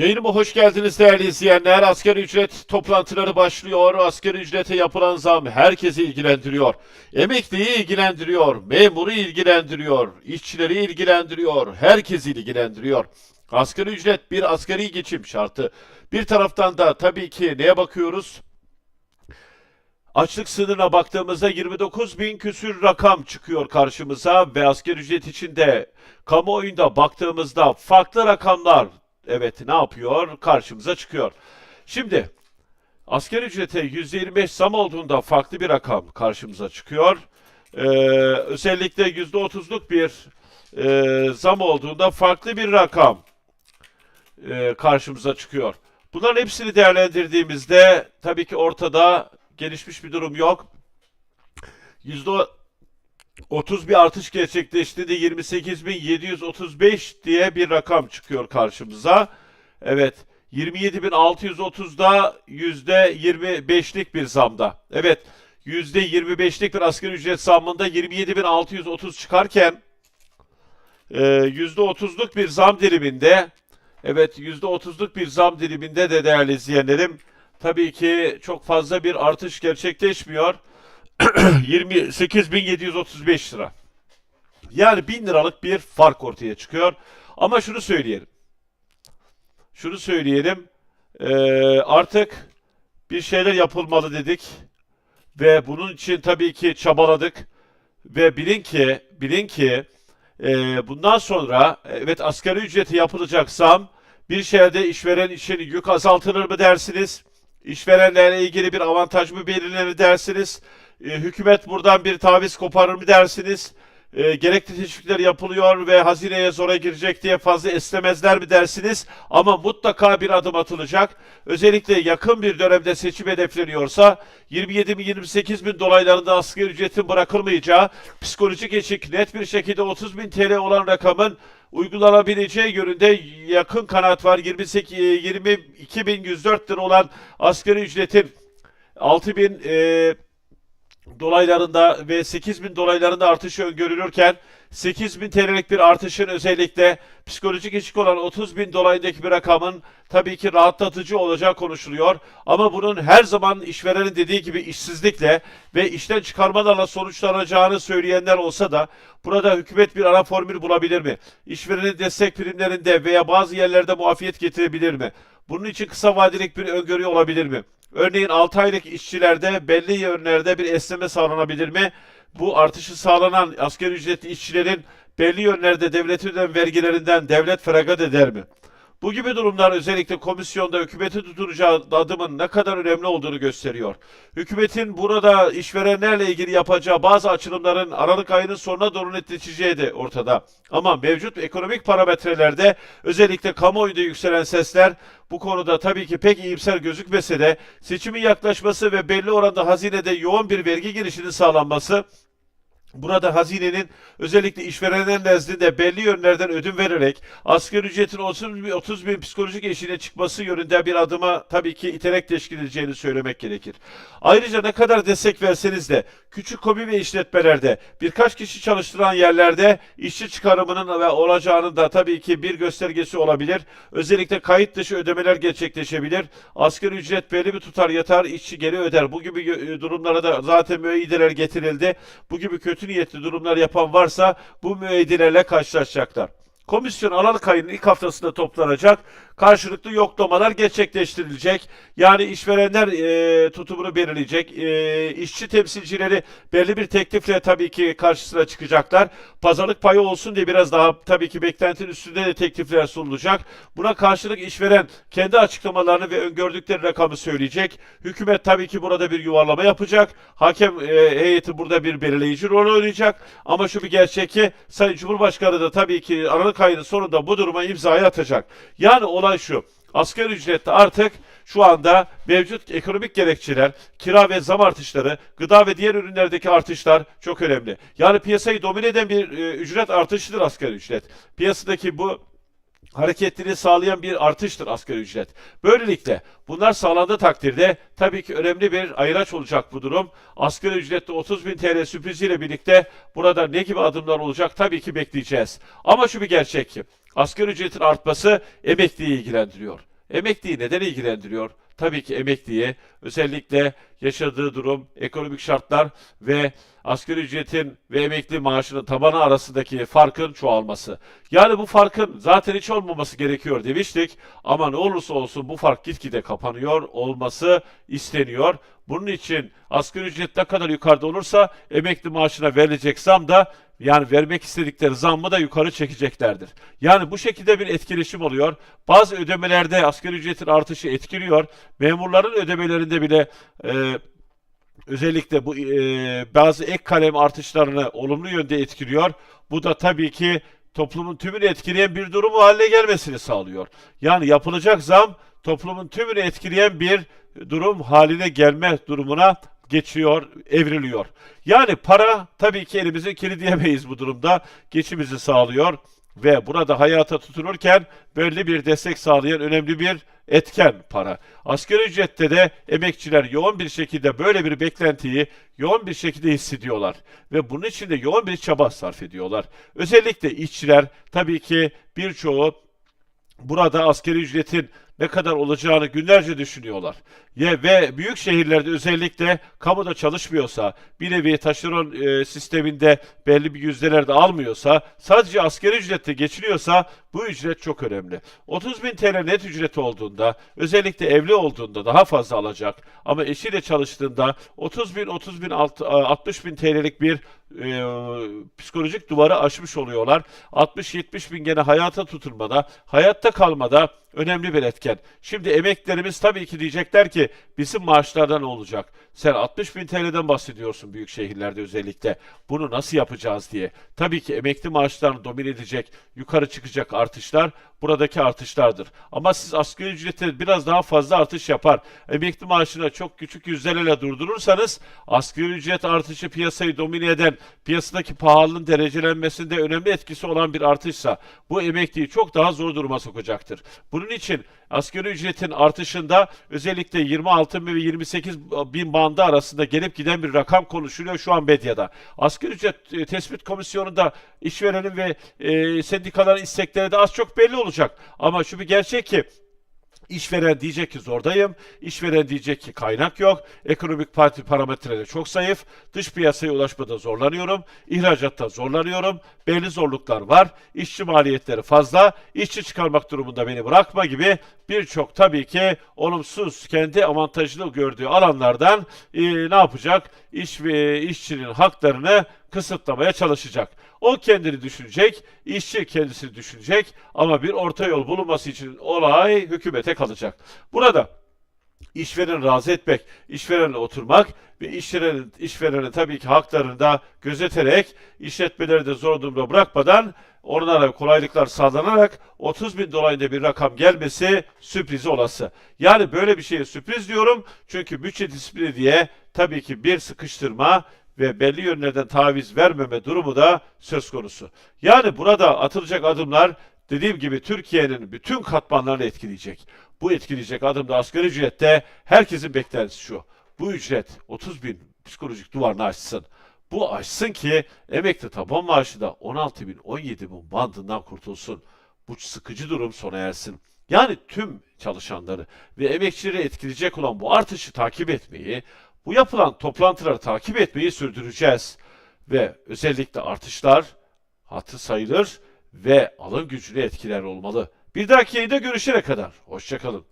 Yayınıma hoş geldiniz değerli izleyenler. Asgari ücret toplantıları başlıyor. Asgari ücrete yapılan zam herkesi ilgilendiriyor. Emekliyi ilgilendiriyor, memuru ilgilendiriyor, işçileri ilgilendiriyor, herkesi ilgilendiriyor. Asgari ücret bir asgari geçim şartı. Bir taraftan da tabii ki neye bakıyoruz? Açlık sınırına baktığımızda 29 bin küsür rakam çıkıyor karşımıza ve asgari ücret içinde kamuoyunda baktığımızda farklı rakamlar evet ne yapıyor karşımıza çıkıyor. Şimdi asgari ücrete %25 zam olduğunda farklı bir rakam karşımıza çıkıyor. Ee, özellikle %30'luk bir e, zam olduğunda farklı bir rakam e, karşımıza çıkıyor. Bunların hepsini değerlendirdiğimizde tabii ki ortada gelişmiş bir durum yok. Yüzde 30 bir artış gerçekleşti de 28.735 diye bir rakam çıkıyor karşımıza. Evet 27.630'da yüzde 25'lik bir zamda. Evet yüzde 25'lik bir asgari ücret zammında 27.630 çıkarken e, yüzde 30'luk bir zam diliminde evet yüzde 30'luk bir zam diliminde de değerli izleyenlerim tabii ki çok fazla bir artış gerçekleşmiyor. 28.735 lira. Yani 1000 liralık bir fark ortaya çıkıyor. Ama şunu söyleyelim. Şunu söyleyelim. Ee, artık bir şeyler yapılmalı dedik. Ve bunun için tabii ki çabaladık. Ve bilin ki, bilin ki e, bundan sonra evet asgari ücreti yapılacak zam bir şehirde işveren için yük azaltılır mı dersiniz? İşverenlerle ilgili bir avantaj mı belirlenir dersiniz? E, hükümet buradan bir taviz koparır mı dersiniz? E, gerekli teşvikler yapılıyor ve hazineye zora girecek diye fazla esnemezler mi dersiniz? Ama mutlaka bir adım atılacak. Özellikle yakın bir dönemde seçim hedefleniyorsa 27 bin 28 bin dolaylarında asgari ücretin bırakılmayacağı, psikolojik eşik net bir şekilde 30 bin TL olan rakamın uygulanabileceği yönünde yakın kanaat var. 28 22.104 lira olan asgari ücretin 6000 e, dolaylarında ve 8000 dolaylarında artışı öngörülürken 8000 TL'lik bir artışın özellikle psikolojik eşik olan 30 bin dolayındaki bir rakamın tabii ki rahatlatıcı olacağı konuşuluyor. Ama bunun her zaman işverenin dediği gibi işsizlikle ve işten çıkarmalarla sonuçlanacağını söyleyenler olsa da burada hükümet bir ara formül bulabilir mi? İşverenin destek primlerinde veya bazı yerlerde muafiyet getirebilir mi? Bunun için kısa vadelik bir öngörü olabilir mi? Örneğin 6 aylık işçilerde belli yönlerde bir esneme sağlanabilir mi? Bu artışı sağlanan asgari ücretli işçilerin belli yönlerde devletin ödenen vergilerinden devlet feragat eder mi? Bu gibi durumlar özellikle komisyonda hükümeti tutunacağı adımın ne kadar önemli olduğunu gösteriyor. Hükümetin burada işverenlerle ilgili yapacağı bazı açılımların Aralık ayının sonuna doğru netleşeceği de ortada. Ama mevcut ekonomik parametrelerde özellikle kamuoyunda yükselen sesler bu konuda tabii ki pek iyimser gözükmese de seçimin yaklaşması ve belli oranda hazinede yoğun bir vergi girişinin sağlanması Burada hazinenin özellikle işverenler nezdinde belli yönlerden ödün vererek asgari ücretin 30 bin, 30 bin psikolojik eşiğine çıkması yönünde bir adıma tabii ki iterek teşkil edeceğini söylemek gerekir. Ayrıca ne kadar destek verseniz de küçük kobi ve işletmelerde birkaç kişi çalıştıran yerlerde işçi çıkarımının ve olacağının da tabii ki bir göstergesi olabilir. Özellikle kayıt dışı ödemeler gerçekleşebilir. Asgari ücret belli bir tutar yatar, işçi geri öder. Bu gibi gö- durumlara da zaten müeyyideler getirildi. Bu gibi kötü niyetli durumlar yapan varsa bu müeyyidelerle karşılaşacaklar. Komisyon Aralık ayının ilk haftasında toplanacak. Karşılıklı yoklamalar gerçekleştirilecek. Yani işverenler e, tutumunu belirleyecek. E, işçi temsilcileri belli bir teklifle tabii ki karşısına çıkacaklar. Pazarlık payı olsun diye biraz daha tabii ki beklentinin üstünde de teklifler sunulacak. Buna karşılık işveren kendi açıklamalarını ve öngördükleri rakamı söyleyecek. Hükümet tabii ki burada bir yuvarlama yapacak. Hakem e, heyeti burada bir belirleyici rol oynayacak. Ama şu bir gerçek ki Sayın Cumhurbaşkanı da tabii ki Aralık ayının sonunda bu duruma imzayı atacak. Yani olay şu. Asgari ücrette artık şu anda mevcut ekonomik gerekçeler, kira ve zam artışları, gıda ve diğer ürünlerdeki artışlar çok önemli. Yani piyasayı domine eden bir e, ücret artışıdır asgari ücret. Piyasadaki bu hareketliliği sağlayan bir artıştır asgari ücret. Böylelikle bunlar sağlandığı takdirde tabii ki önemli bir ayraç olacak bu durum. Asgari ücrette 30 bin TL sürpriziyle birlikte burada ne gibi adımlar olacak tabii ki bekleyeceğiz. Ama şu bir gerçek ki asgari ücretin artması emekliyi ilgilendiriyor. Emekliyi neden ilgilendiriyor? Tabii ki emekliyi özellikle yaşadığı durum, ekonomik şartlar ve asgari ücretin ve emekli maaşının tabanı arasındaki farkın çoğalması. Yani bu farkın zaten hiç olmaması gerekiyor demiştik ama ne olursa olsun bu fark gitgide kapanıyor olması isteniyor. Bunun için asgari ücret ne kadar yukarıda olursa emekli maaşına verilecek zam da yani vermek istedikleri zammı da yukarı çekeceklerdir. Yani bu şekilde bir etkileşim oluyor. Bazı ödemelerde asgari ücretin artışı etkiliyor. Memurların ödemelerinde bile e, özellikle bu e, bazı ek kalem artışlarını olumlu yönde etkiliyor. Bu da tabii ki toplumun tümünü etkileyen bir durum haline gelmesini sağlıyor. Yani yapılacak zam toplumun tümünü etkileyen bir durum haline gelme durumuna geçiyor, evriliyor. Yani para tabii ki elimizin kili diyemeyiz bu durumda. Geçimizi sağlıyor ve burada hayata tutunurken belli bir destek sağlayan önemli bir etken para. Asgari ücrette de emekçiler yoğun bir şekilde böyle bir beklentiyi yoğun bir şekilde hissediyorlar ve bunun için de yoğun bir çaba sarf ediyorlar. Özellikle işçiler tabii ki birçoğu burada asgari ücretin ne kadar olacağını günlerce düşünüyorlar. Ye ve büyük şehirlerde özellikle kamuda çalışmıyorsa, bir nevi taşeron e, sisteminde belli bir yüzdelerde almıyorsa, sadece asgari ücrette geçiniyorsa bu ücret çok önemli. 30 bin TL net ücreti olduğunda, özellikle evli olduğunda daha fazla alacak. Ama eşiyle çalıştığında 30 bin, 30 bin, 60 bin TL'lik bir e, psikolojik duvarı aşmış oluyorlar. 60-70 bin gene hayata tutunmada, hayatta kalmada önemli bir etken. Şimdi emeklerimiz tabii ki diyecekler ki bizim maaşlardan olacak? Sen 60 bin TL'den bahsediyorsun büyük şehirlerde özellikle. Bunu nasıl yapacağız diye. Tabii ki emekli maaşlarını domine edecek, yukarı çıkacak artışlar buradaki artışlardır. Ama siz asgari ücrete biraz daha fazla artış yapar. Emekli maaşına çok küçük yüzdelerle durdurursanız asgari ücret artışı piyasayı domine eden, piyasadaki pahalılığın derecelenmesinde önemli etkisi olan bir artışsa bu emekliyi çok daha zor duruma sokacaktır. Bunun için asgari ücretin artışında özellikle 26 bin ve 28 bin bandı arasında gelip giden bir rakam konuşuluyor şu an medyada. Asgari ücret e, tespit komisyonunda işverenin ve e, sendikaların istekleri de az çok belli olacak. Ama şu bir gerçek ki İşveren diyecek ki zordayım, işveren diyecek ki kaynak yok, ekonomik parti parametreleri çok zayıf, dış piyasaya ulaşmada zorlanıyorum, ihracatta zorlanıyorum, belli zorluklar var, işçi maliyetleri fazla, işçi çıkarmak durumunda beni bırakma gibi birçok tabii ki olumsuz kendi avantajlı gördüğü alanlardan e, ne yapacak? İş ve işçinin haklarını kısıtlamaya çalışacak. O kendini düşünecek, işçi kendisini düşünecek ama bir orta yol bulunması için olay hükümete kalacak. Burada işvereni razı etmek, işverenle oturmak ve işverenin, işverenin tabii ki haklarını da gözeterek işletmeleri de zor durumda bırakmadan onlara kolaylıklar sağlanarak 30 bin dolayında bir rakam gelmesi sürpriz olası. Yani böyle bir şeye sürpriz diyorum çünkü bütçe disiplini diye tabii ki bir sıkıştırma ve belli yönlerden taviz vermeme durumu da söz konusu. Yani burada atılacak adımlar dediğim gibi Türkiye'nin bütün katmanlarını etkileyecek. Bu etkileyecek adımda asgari ücrette herkesin beklentisi şu. Bu ücret 30 bin psikolojik duvarını aşsın. Bu aşsın ki emekli taban maaşı da 16 bin 17 bin bandından kurtulsun. Bu sıkıcı durum sona ersin. Yani tüm çalışanları ve emekçileri etkileyecek olan bu artışı takip etmeyi, bu yapılan toplantıları takip etmeyi sürdüreceğiz. Ve özellikle artışlar hatı sayılır ve alım gücünü etkiler olmalı. Bir dahaki yayında görüşene kadar. Hoşçakalın.